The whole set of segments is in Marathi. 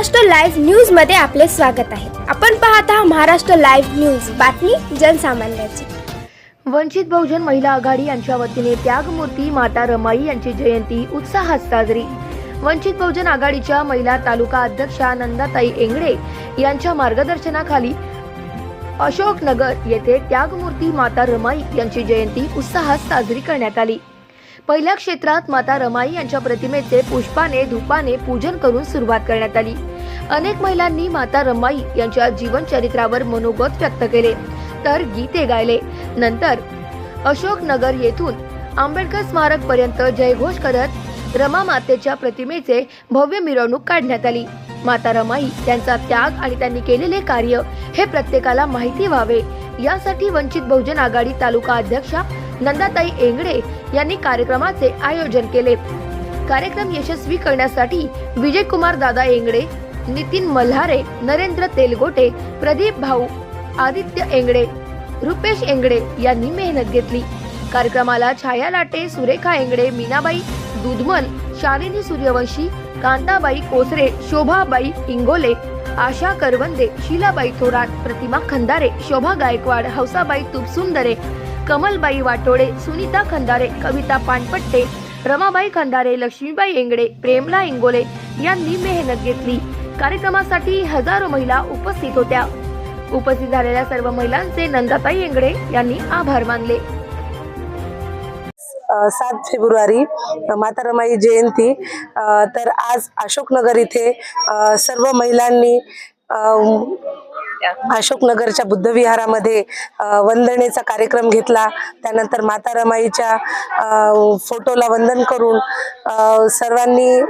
महाराष्ट्र लाईव्ह न्यूजमध्ये आपले स्वागत आहे. आपण पाहत आहात महाराष्ट्र लाईव्ह न्यूज. बातमी जनसामान्याची. वंचित बहुजन महिला आघाडी यांच्या वतीने त्यागमूर्ती माता रमाई यांची जयंती उत्साहात साजरी. वंचित बहुजन आघाडीच्या महिला तालुका अध्यक्षा नंदाताई एंगडे यांच्या मार्गदर्शनाखाली अशोकनगर येथे त्यागमूर्ती माता रमाई यांची जयंती उत्साहात साजरी करण्यात आली. पहिल्या क्षेत्रात माता रमाई यांच्या प्रतिमेचे पुष्पाने धुपाने पूजन करून सुरुवात करण्यात आली. अनेक महिलांनी माता रमाई यांच्या जीवनचरित्रावर मनोगत व्यक्त केले तर गीते गायले. नंतर अशोकनगर येथून आंबेडकर स्मारक पर्यंत जयघोष करत रमा मातेच्या प्रतिमेचे भव्य मिरवणूक काढण्यात आली. माता रमाई त्यांचा त्याग आणि त्यांनी केलेले कार्य हे प्रत्येकाला माहिती व्हावे. यासाठी वंचित बहुजन आघाडी तालुका अध्यक्षा नंदाताई एंगडे यांनी कार्यक्रमाचे आयोजन केले. कार्यक्रम यशस्वी करण्यासाठी विजय कुमार दादा एंगडे नितीन मल्हारे नरेंद्र तेलगोटे प्रदीप भाऊ आदित्य एंगडे रुपेश एंगडे यांनी मेहनत घेतली. कार्यक्रमाला छाया लाटे सुरेखा एंगडे मीनाबाई दुधमल शालिनी सूर्यवंशी कांताबाई कोसरे शोभाबाई इंगोले आशा करवंदे शीलाबाई थोरात प्रतिमा खंदारे शोभा गायकवाड हौसाबाई तुपसुंदरे कमलबाई वाटोळे सुनीता खंदारे कविता पानपट्टे रमाबाई खंदारे लक्ष्मीबाई एंगडे प्रेमला इंगोले यांनी मेहनत घेतली. कार्यक्रमासाठी हजारो महिला उपस्थित होत्या. उपस्थित झालेल्या सर्व महिलांचे नंदाताई एंगडे यांनी आभार मानले. सात फेब्रुवारी माता रमाई जयंती. तर आज अशोकनगर इथे सर्व महिलांनी अशोकनगरच्या बुद्धविहारामध्ये वंदनेचा कार्यक्रम घेतला. त्यानंतर माता रमाईच्या फोटोला वंदन करून सर्वांनी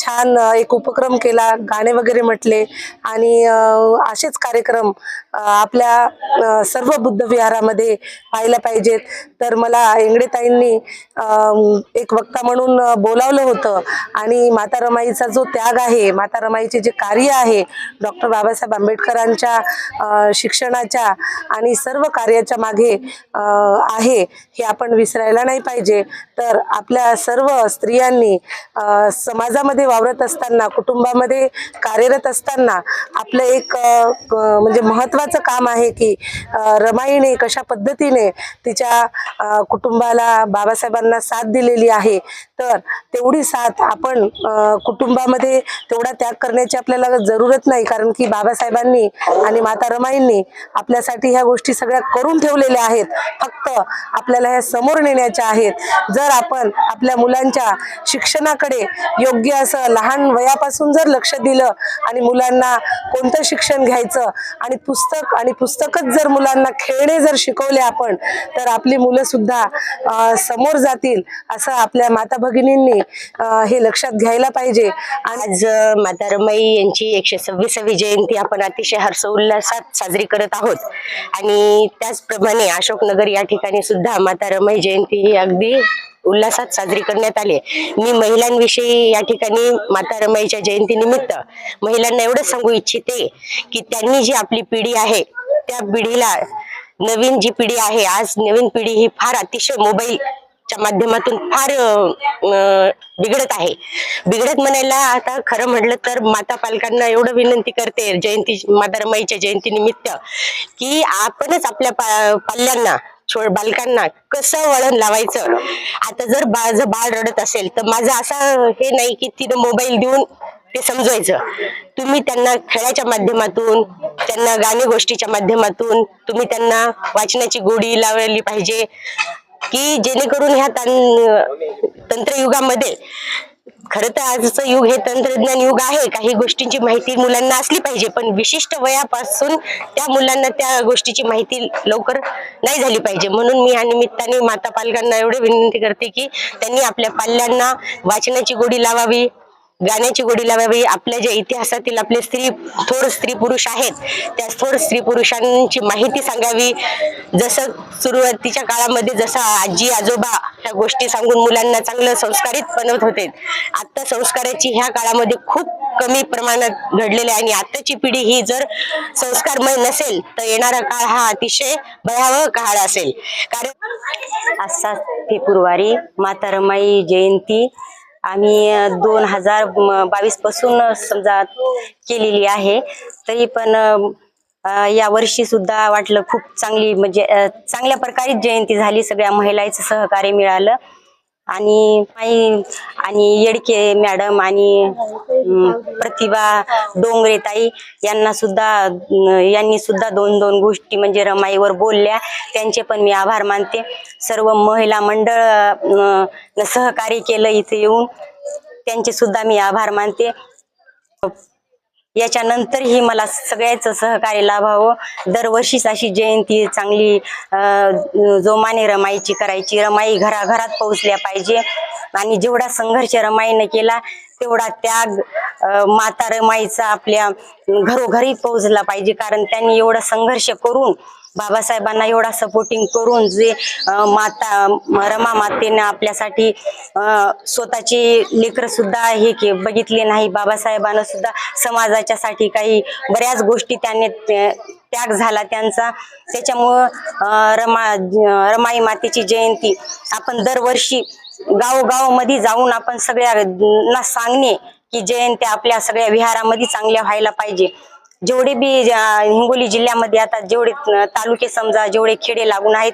छान एक उपक्रम केला गाणे वगैरे म्हटले. आणि असेच कार्यक्रम आपल्या सर्व बुद्धविहारामध्ये पाहायला पाहिजेत. तर मला एंगडेताईंनी एक वक्ता म्हणून बोलावलं होतं. आणि माता रमाईचा जो त्याग आहे माता रमाईचे जे कार्य आहे डॉक्टर बाबासाहेब आंबेडकरांच्या शिक्षणाच्या आणि सर्व कार्याच्या मागे आहे हे आपण विसरायला नाही पाहिजे. तर आपल्या सर्व स्त्रियांनी समाजामध्ये वावरत असताना कुटुंबामध्ये कार्यरत असताना आपलं एक म्हणजे महत्त्वाचं काम आहे की रमाईने कशा पद्धतीने तिच्या कुटुंबाला बाबासाहेबांना साथ दिलेली आहे. तर तेवढी साथ आपण कुटुंबामध्ये तेवढा त्याग करण्याची आपल्याला जरूरत नाही. कारण की बाबासाहेबांनी आणि माता रमाईंनी आपल्यासाठी ह्या गोष्टी सगळ्या करून ठेवलेल्या आहेत. फक्त आपल्याला ह्या समोर नेण्याच्या आहेत. जर आपण आपल्या मुलांच्या शिक्षणाकडे योग्य असं लहान वयापासून जर लक्ष दिलं आणि मुलांना कोणतं शिक्षण घ्यायचं आणि पुस्तक आणि पुस्तकच जर मुलांना खेळणे जर शिकवले आपण तर आपली मुलं सुद्धा समोर जातील असं आपल्या माता भगिनींनी हे लक्षात घ्यायला पाहिजे. आज माता रमाई यांची एकशे सव्वीसावी जयंती आपण अतिशय हर्षोल्लासात साजरी करत आहोत. आणि त्याचप्रमाणे अशोकनगर या ठिकाणी सुद्धा माता रमाई जयंती ही अगदी उल्हासात साजरी करण्यात आली. मी महिलांविषयी या ठिकाणी माता रमाईच्या जयंतीनिमित्त महिलांना एवढंच सांगू इच्छिते की त्यांनी जी आपली पिढी आहे त्या पिढीला नवीन जी पिढी आहे आज नवीन पिढी ही फार अतिशय मोबाईल च्या माध्यमातून फार बिघडत आहे. बिघडत म्हणायला आता खरं म्हटलं तर माता पालकांना एवढं विनंती करते जयंती माता रमाईच्या जयंतीनिमित्त की आपणच आपल्या पा- पाल्यांना छोड बालकांना कसं वळण लावायचं? आता जर माझं बाळ रडत असेल तर माझं असं हे नाही की तिनं मोबाईल देऊन ते समजवायचं. तुम्ही त्यांना खेळाच्या माध्यमातून त्यांना गाणे गोष्टीच्या माध्यमातून तुम्ही त्यांना वाचनाची गोडी लावली पाहिजे. की जेणेकरून ह्या तंत्र तंत्रयुगामध्ये खरं तर आजचं युग हे तंत्रज्ञान युग आहे काही गोष्टींची माहिती मुलांना असली पाहिजे पण विशिष्ट वयापासून त्या मुलांना त्या गोष्टीची माहिती लवकर नाही झाली पाहिजे. म्हणून मी या निमित्ताने माता पालकांना एवढे विनंती करते की त्यांनी आपल्या पाल्यांना वाचनाची गोडी लावावी. गाण्याची गोडी लावावी. आपल्या ज्या इतिहासातील आपले स्त्री थोर स्त्री पुरुष आहेत त्या थोर स्त्री पुरुषांची माहिती सांगावी. जसं सुरुवातीच्या काळामध्ये जसं आजी आजोबा ह्या गोष्टी सांगून मुलांना चांगलं संस्कारित बनवत होते. आत्ता संस्काराची ह्या काळामध्ये खूप कमी प्रमाणात घडलेले आहे आणि आत्ताची पिढी ही जर संस्कारमय नसेल तर येणारा काळ हा अतिशय भयावह काळ असेल. कारण आज सात फेब्रुवारी माता रमाई जयंती आम्ही दोन हजार बावीसपासून समजा केलेली आहे. तरी पण या वर्षी सुद्धा वाटलं खूप चांगली म्हणजे चांगल्या प्रकारे जयंती झाली. सगळ्या महिलांचं सहकार्य मिळालं. आणि माई आणि येडके मॅडम आणि प्रतिभा डोंगरे ताई यांना सुद्धा यांनी सुद्धा दोन दोन गोष्टी म्हणजे रमाईवर बोलल्या. त्यांचे पण मी आभार मानते. सर्व महिला मंडळ सहकार्य केलं इथे येऊन. त्यांचे सुद्धा मी आभार मानते. याच्यानंतरही मला सगळ्याच सहकार्य लाभावं. दरवर्षीच अशी जयंती चांगली जोमाने रमाईची करायची रमाई घराघरात पोहोचल्या पाहिजे. आणि जेवढा संघर्ष रमाईने केला तेवढा त्याग माता रमाईचा आपल्या घरोघरी पोहोचला पाहिजे. कारण त्यांनी एवढा संघर्ष करून बाबासाहेबांना एवढा सपोर्टिंग करून जे माता रमा मातेने आपल्यासाठी स्वतःची लेकर सुद्धा हे के बघितले नाही. बाबासाहेबांना सुद्धा समाजाच्या साठी काही बऱ्याच गोष्टी त्यांनी त्याग झाला त्यांचा. त्याच्यामुळं रमा रमाई मातेची जयंती आपण दरवर्षी गावोगावमध्ये जाऊन आपण सगळ्यांना सांगणे की जयंती आपल्या सगळ्या विहारामध्ये चांगल्या व्हायला पाहिजे. जेवढे बी हिंगोली जिल्ह्यामध्ये आता जेवढे तालुके समजा जेवढे खेडे लागून आहेत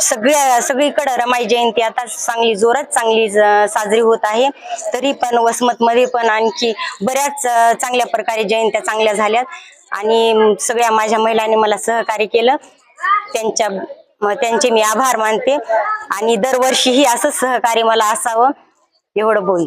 सगळ्या सगळीकडे रमाई जयंती आता चांगली जोरात चांगली साजरी होत आहे. तरी पण वसमत मध्ये पण आणखी बऱ्याच चांगल्या प्रकारे जयंत्या चांगल्या झाल्यात. आणि सगळ्या माझ्या महिलांनी मला सहकार्य केलं. त्यांच्या त्यांचे मी आभार मानते. आणि दरवर्षीही असंच सहकार्य मला असावं एवढं बोल